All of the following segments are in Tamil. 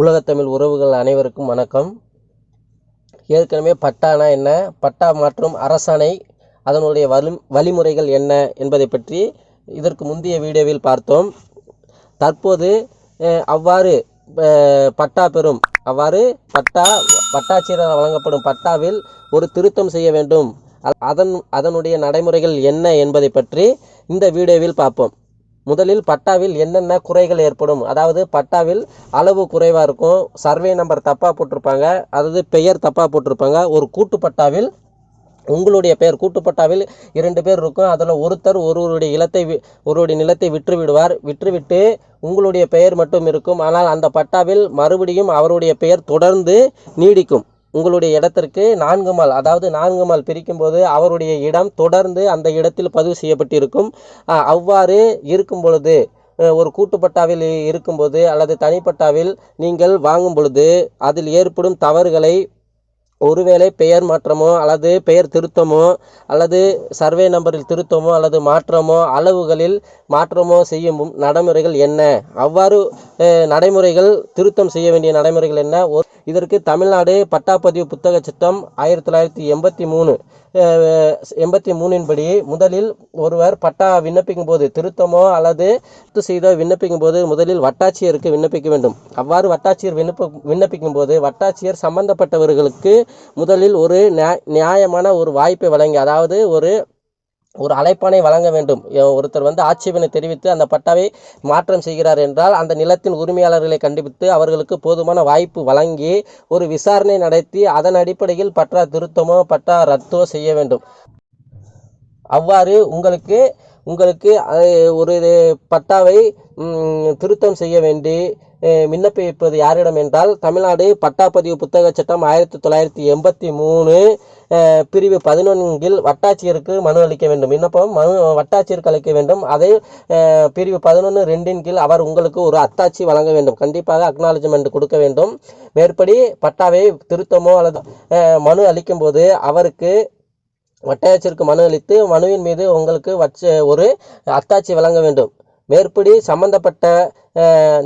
உலகத்தமிழ் உறவுகள் அனைவருக்கும் வணக்கம். ஏற்கனவே பட்டானா என்ன பட்டா மற்றும் அரசாணை அதனுடைய வலி வழிமுறைகள் என்ன என்பதை பற்றி இதற்கு முந்தைய வீடியோவில் பார்த்தோம். தற்போது அவ்வாறு பட்டா பெறும் அவ்வாறு பட்டா பட்டாட்சியரால் வழங்கப்படும் பட்டாவில் ஒரு திருத்தம் செய்ய வேண்டும். அதன் அதனுடைய நடைமுறைகள் என்ன என்பதை பற்றி இந்த வீடியோவில் பார்ப்போம். முதலில் பட்டாவில் என்னென்ன குறைகள் ஏற்படும்? அதாவது பட்டாவில் அளவு குறைவாக இருக்கும். சர்வே நம்பர் தப்பாக போட்டிருப்பாங்க. அதாவது பெயர் தப்பாக போட்டிருப்பாங்க. ஒரு கூட்டு பட்டாவில் உங்களுடைய பெயர் கூட்டுப்பட்டாவில் இரண்டு பேர் இருக்கும். அதில் ஒருத்தர் ஒருவருடைய இலத்தை வி- ஒருவருடைய நிலத்தை விற்று விடுவார் விற்றுவிட்டு உங்களுடைய பெயர் மட்டும் இருக்கும். ஆனால் அந்த பட்டாவில் மறுபடியும் அவருடைய பெயர் தொடர்ந்து நீடிக்கும். உங்களுடைய இடத்திற்கு நான்கு மால் அதாவது நான்கு மால் பிரிக்கும் போது அவருடைய இடம் தொடர்ந்து அந்த இடத்தில் பதிவு செய்யப்பட்டிருக்கும். அவ்வாறு இருக்கும் பொழுது ஒரு கூட்டுப்பட்டாவில் இருக்கும்போது அல்லது தனிப்பட்டாவில் நீங்கள் வாங்கும் பொழுது அதில் ஏற்படும் தவறுகளை ஒருவேளை பெயர் மாற்றமோ அல்லது பெயர் திருத்தமோ அல்லது சர்வே நம்பரில் திருத்தமோ அல்லது மாற்றமோ அளவுகளில் மாற்றமோ செய்யும் நடைமுறைகள் என்ன? அவ்வாறு நடைமுறைகள் திருத்தம் செய்ய வேண்டிய நடைமுறைகள் என்ன? ஒரு- இதற்கு தமிழ்நாடு பட்டாப்பதிவு புத்தக சட்டம் ஆயிரத்தி தொள்ளாயிரத்தி எண்பத்தி மூணு எண்பத்தி மூணின்படி முதலில் ஒருவர் பட்டா விண்ணப்பிக்கும் போது திருத்தமோ அல்லது செய்தோ விண்ணப்பிக்கும் போது முதலில் வட்டாட்சியருக்கு விண்ணப்பிக்க வேண்டும். அவ்வாறு வட்டாட்சியர் விண்ணப்ப விண்ணப்பிக்கும் போது வட்டாட்சியர் சம்பந்தப்பட்டவர்களுக்கு முதலில் ஒரு நியா- நியாயமான ஒரு வாய்ப்பை வழங்கி அதாவது ஒரு ஒரு அழைப்பானை வழங்க வேண்டும். ஒருத்தர் வந்து ஆட்சேபனை தெரிவித்து அந்த பட்டாவை மாற்றம் செய்கிறார் என்றால் அந்த நிலத்தின் உரிமையாளர்களை கண்டுபிடித்து அவர்களுக்கு போதுமான வாய்ப்பு வழங்கி ஒரு விசாரணை நடத்தி அதன் அடிப்படையில் பட்டா திருத்தமோ பட்டா ரத்தோ செய்ய வேண்டும். அவ்வாறு உங்களுக்கு உங்களுக்கு ஒரு பட்டாவை திருத்தம் செய்ய வேண்டி விண்ணப்பிப்பது யாரிடம் என்றால் தமிழ்நாடு பட்டாப்பதிவு புத்தக சட்டம் ஆயிரத்தி தொள்ளாயிரத்தி எண்பத்தி மூணு பிரிவு பதினொன்றில் வட்டாட்சியருக்கு மனு அளிக்க வேண்டும். விண்ணப்பம் மனு வட்டாட்சியருக்கு அளிக்க வேண்டும். அதை பிரிவு பதினொன்று ரெண்டின் கீழ் அவர் உங்களுக்கு ஒரு அத்தாட்சி வழங்க வேண்டும். கண்டிப்பாக அக்னாலஜ்மெண்ட் கொடுக்க வேண்டும். மேற்படி பட்டாவை திருத்தமோ அல்லது மனு அளிக்கும்போது அவருக்கு வட்டாட்சியருக்கு மனு அளித்து மனுவின் மீது உங்களுக்கு வச்ச ஒரு அத்தாட்சி வழங்க வேண்டும். மேற்படி சம்பந்தப்பட்ட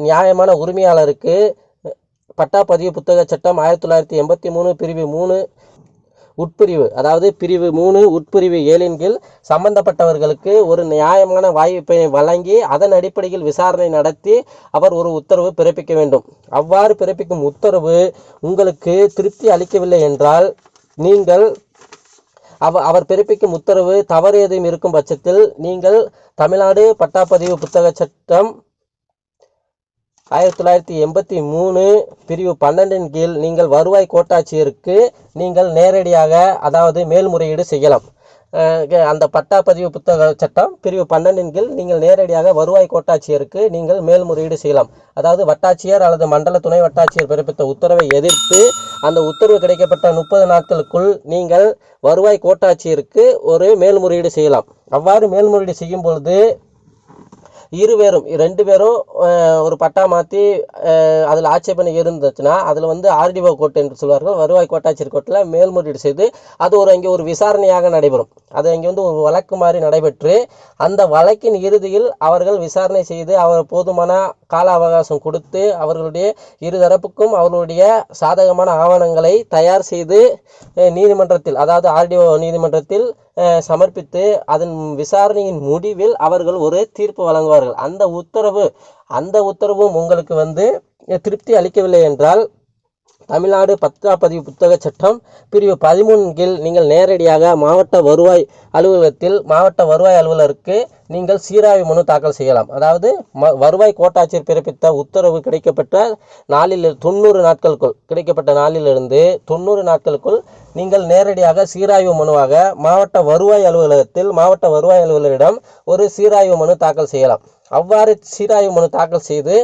நியாயமான உரிமையாளருக்கு பட்டா பதிவு புத்தக சட்டம் ஆயிரத்தி தொள்ளாயிரத்தி எண்பத்தி மூணு பிரிவு மூணு உட்பிரிவு அதாவது பிரிவு மூணு உட்பிரிவு ஏழின் கீழ் சம்பந்தப்பட்டவர்களுக்கு ஒரு நியாயமான வாய்ப்பை வழங்கி அதன் அடிப்படையில் விசாரணை நடத்தி அவர் ஒரு உத்தரவு பிறப்பிக்க வேண்டும். அவ்வாறு பிறப்பிக்கும் உத்தரவு உங்களுக்கு திருப்தி அளிக்கவில்லை என்றால் நீங்கள் அவ அவர் பிறப்பிக்கும் உத்தரவு தவறு எதையும் இருக்கும் பட்சத்தில் நீங்கள் தமிழ்நாடு பட்டாப்பதிவு புத்தக சட்டம் ஆயிரத்தி தொள்ளாயிரத்தி எண்பத்தி மூணு பிரிவு பன்னெண்டின் கீழ் நீங்கள் வருவாய் கோட்டாட்சியருக்கு நீங்கள் நேரடியாக அதாவது மேல்முறையீடு செய்யலாம். அந்த பட்டாப்பதிவு புத்தக சட்டம் பிரிவு பன்னெண்டின் கீழ் நீங்கள் நேரடியாக வருவாய் கோட்டாட்சியருக்கு நீங்கள் மேல்முறையீடு செய்யலாம். அதாவது வட்டாட்சியர் அல்லது மண்டல துணை வட்டாட்சியர் பிறப்பித்த உத்தரவை எதிர்த்து அந்த உத்தரவு கிடைக்கப்பட்ட முப்பது நாட்களுக்குள் நீங்கள் வருவாய் கோட்டாட்சியருக்கு ஒரு மேல்முறையீடு செய்யலாம். அவ்வாறு மேல்முறையீடு செய்யும் பொழுது இருவேரும் ரெண்டு பேரும் ஒரு பட்டா மாற்றி அதில் ஆட்சேபனை இருந்துச்சுன்னா அதில் வந்து ஆர்டிஓ கோர்ட் என்று சொல்வார்கள். வருவாய் கோட்டாட்சியர் கோர்ட்டில் மேல்முறையீடு செய்து அது ஒரு அங்கே ஒரு விசாரணையாக நடைபெறும். அது அங்கே வந்து ஒரு வழக்கு மாதிரி நடைபெற்று அந்த வழக்கின் இறுதியில் அவர்கள் விசாரணை செய்து அவர் போதுமான கால அவகாசம் கொடுத்து அவர்களுடைய இருதரப்புக்கும் அவர்களுடைய சாதகமான ஆவணங்களை தயார் செய்து நீதிமன்றத்தில் அதாவது ஆர்டிஓ நீதிமன்றத்தில் சமர்ப்பித்து அதன் விசாரணையின் முடிவில் அவர்கள் ஒரு தீர்ப்பு வழங்குவார்கள். அந்த உத்தரவு அந்த உத்தரவும் உங்களுக்கு வந்து திருப்தி அளிக்கவில்லை என்றால் தமிழ்நாடு பத்திராப்பதிவு புத்தக சட்டம். பிரிவு பதிமூணு கீழ் நீங்கள் நேரடியாக மாவட்ட வருவாய் அலுவலகத்தில் மாவட்ட வருவாய் அலுவலருக்கு நீங்கள் சீராய்வு மனு தாக்கல் செய்யலாம். அதாவது ம வருவாய் கோட்டாட்சியர் பிறப்பித்த உத்தரவு கிடைக்கப்பட்ட நாளில் தொண்ணூறு நாட்களுக்குள் கிடைக்கப்பட்ட நாளிலிருந்து தொண்ணூறு நாட்களுக்குள் நீங்கள் நேரடியாக சீராய்வு மனுவாக மாவட்ட வருவாய் அலுவலகத்தில் மாவட்ட வருவாய் அலுவலரிடம் ஒரு சீராய்வு மனு தாக்கல் செய்யலாம். அவ்வாறு சீராய்வு மனு தாக்கல் செய்து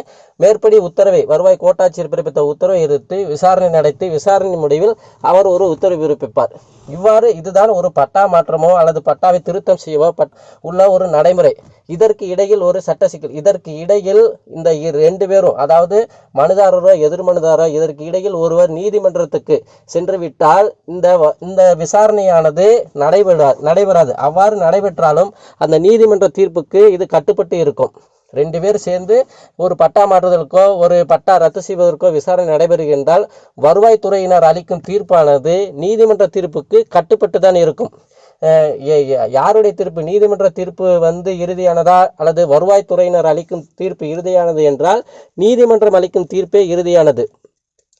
மேற்படி உத்தரவை வருவாய் கோட்டாட்சியர் பிறப்பித்த உத்தரவை எதிர்த்து விசாரணை நடத்தி விசாரணை முடிவில் அவர் ஒரு உத்தரவு பிறப்பிப்பார். இவ்வாறு இதுதான் ஒரு பட்டா மாற்றமோ அல்லது பட்டாவை திருத்தம் செய்யவோ பட் உள்ள ஒரு நடைமுறை. இதற்கு இடையில் ஒரு சட்ட சிக்கல். இதற்கு இடையில் இந்த ரெண்டு பேரும் அதாவது மனுதாரரோ எதிர் மனுதாரோ இதற்கு இடையில் ஒருவர் நீதிமன்றத்துக்கு சென்று விட்டால் இந்த இந்த விசாரணையானது நடைபெறா நடைபெறாது. அவ்வாறு நடைபெற்றாலும் அந்த நீதிமன்ற தீர்ப்புக்கு இது கட்டுப்பட்டு இருக்கும். ரெண்டு பேர் சேர்ந்து ஒரு பட்டா மாற்றுதலுக்கோ ஒரு பட்டா ரத்து செய்வதற்கோ விசாரணை நடைபெறுகின்றால் வருவாய்த்துறையினர் அளிக்கும் தீர்ப்பானது நீதிமன்ற தீர்ப்புக்கு கட்டுப்பட்டு தான் இருக்கும் யாருடைய தீர்ப்பு? நீதிமன்ற தீர்ப்பு வந்து இறுதியானதா அல்லது வருவாய்த்துறையினர் அளிக்கும் தீர்ப்பு இறுதியானது என்றால் நீதிமன்றம் அளிக்கும் தீர்ப்பே இறுதியானது.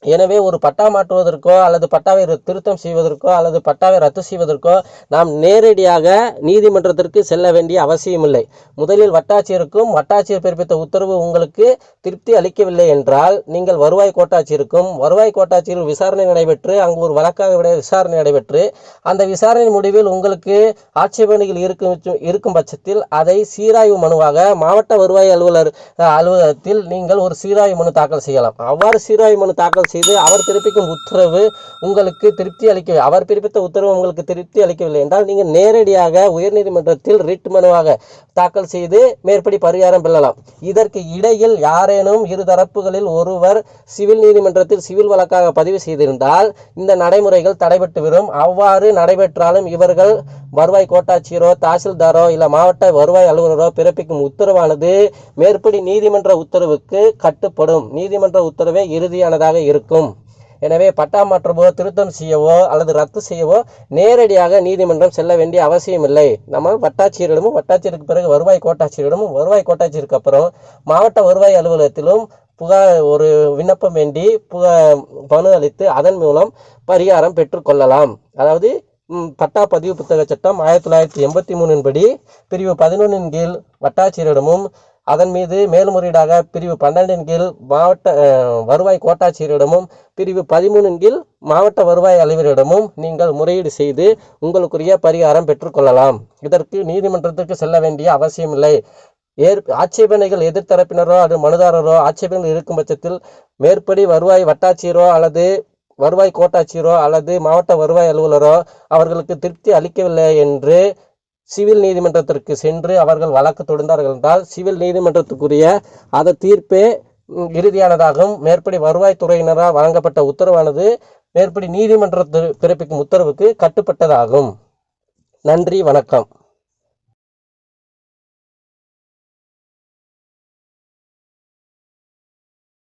எனவே ஒரு பட்டா மாற்றுவதற்கோ அல்லது பட்டாவை திருத்தம் செய்வதற்கோ அல்லது பட்டாவை ரத்து செய்வதற்கோ நாம் நேரடியாக நீதிமன்றத்திற்கு செல்ல வேண்டிய அவசியமில்லை. முதலில் வட்டாட்சியருக்கும் வட்டாட்சியர் பிறப்பித்த உத்தரவு உங்களுக்கு திருப்தி அளிக்கவில்லை என்றால் நீங்கள் வருவாய் கோட்டாட்சியருக்கும் வருவாய் கோட்டாட்சியில் விசாரணை நடைபெற்று அங்கு ஒரு வழக்காக விட விசாரணை நடைபெற்று அந்த விசாரணை முடிவில் உங்களுக்கு ஆட்சேபனைகள் இருக்கும் இருக்கும் பட்சத்தில் அதை சீராய்வு மனுவாக மாவட்ட வருவாய் அலுவலர் அலுவலகத்தில் நீங்கள் ஒரு சீராய்வு மனு தாக்கல் செய்யலாம். அவ்வாறு சீராய்வு மனு தாக்கல் செய்து அவர் பிறப்பிக்கும் உத்தரவு உங்களுக்கு திருப்தி அளிக்க அவர் பிறப்பித்த உத்தரவு உங்களுக்கு திருப்தி அளிக்கவில்லை என்றால் நீங்கள் நேரடியாக உயர்நீதிமன்றத்தில் ரிட் மனுவாக தாக்கல் செய்து மேற்படி பரிகாரம் பெறலாம். இதற்கு இடையில் யாரேனும் இரு தரப்புகளில் ஒருவர் சிவில் நீதிமன்றத்தில் சிவில் வழக்காக பதிவு செய்திருந்தால் இந்த நடைமுறைகள் தடைபட்டு வரும் அவ்வாறு நடைபெற்றாலும் இவர்கள் வருவாய் கோட்டாட்சியரோ தாசில்தாரோ இல்லை மாவட்ட வருவாய் அலுவலரோ பிறப்பிக்கும் உத்தரவானது மேற்படி நீதிமன்ற உத்தரவுக்கு கட்டுப்படும். நீதிமன்ற உத்தரவே இறுதியானதாக இருக்கும். எனவே பட்டா மாற்றவோ திருத்தம் செய்யவோ அல்லது ரத்து செய்யவோ நேரடியாக நீதிமன்றம் செல்ல வேண்டிய அவசியமில்லை நம்ம வட்டாட்சியரிடமும் வட்டாட்சியருக்கு பிறகு வருவாய் கோட்டாட்சியரிடமும் வருவாய் கோட்டாட்சியருக்கு அப்புறம் மாவட்ட வருவாய் அலுவலகத்திலும் புகார் ஒரு விண்ணப்பம் வேண்டி புக மனு அளித்து அதன் மூலம் பரிகாரம் பெற்றுக்கொள்ளலாம் அதாவது பட்டா பதிவு புத்தக சட்டம் ஆயிரத்தி தொள்ளாயிரத்தி எண்பத்தி மூணின் படி பிரிவு பதினொன்றின் கீழ் வட்டாட்சியரிடமும் அதன் மீது மேல்முறையீடாக பிரிவு பன்னெண்டின் கீழ் மாவட்ட வருவாய் கோட்டாட்சியரிடமும் பிரிவு பதிமூணின் கீழ் மாவட்ட வருவாய் அலுவலரிடமும் நீங்கள் முறையீடு செய்து உங்களுக்குரிய பரிகாரம் பெற்றுக்கொள்ளலாம் இதற்கு நீதிமன்றத்திற்கு செல்ல வேண்டிய அவசியமில்லை ஏற் ஆட்சேபனைகள் எதிர்த்தரப்பினரோ அல்லது மனுதாரரோ ஆட்சேபனைகள் இருக்கும் பட்சத்தில் மேற்படி வருவாய் வட்டாட்சியரோ அல்லது வருவாய் கோட்டாட்சியரோ அல்லது மாவட்ட வருவாய் அலுவலரோ அவர்களுக்கு திருப்தி அளிக்கவில்லை என்று சிவில் நீதிமன்றத்திற்கு சென்று அவர்கள் வழக்கு தொடர்ந்தார்கள் என்றால் சிவில் நீதிமன்றத்துக்குரிய அந்த தீர்ப்பே இறுதியானதாகும். மேற்படி வருவாய்த்துறையினரால் வழங்கப்பட்ட உத்தரவானது மேற்படி நீதிமன்றத்தில் பிறப்பிக்கும் உத்தரவுக்கு கட்டுப்பட்டதாகும். நன்றி வணக்கம்.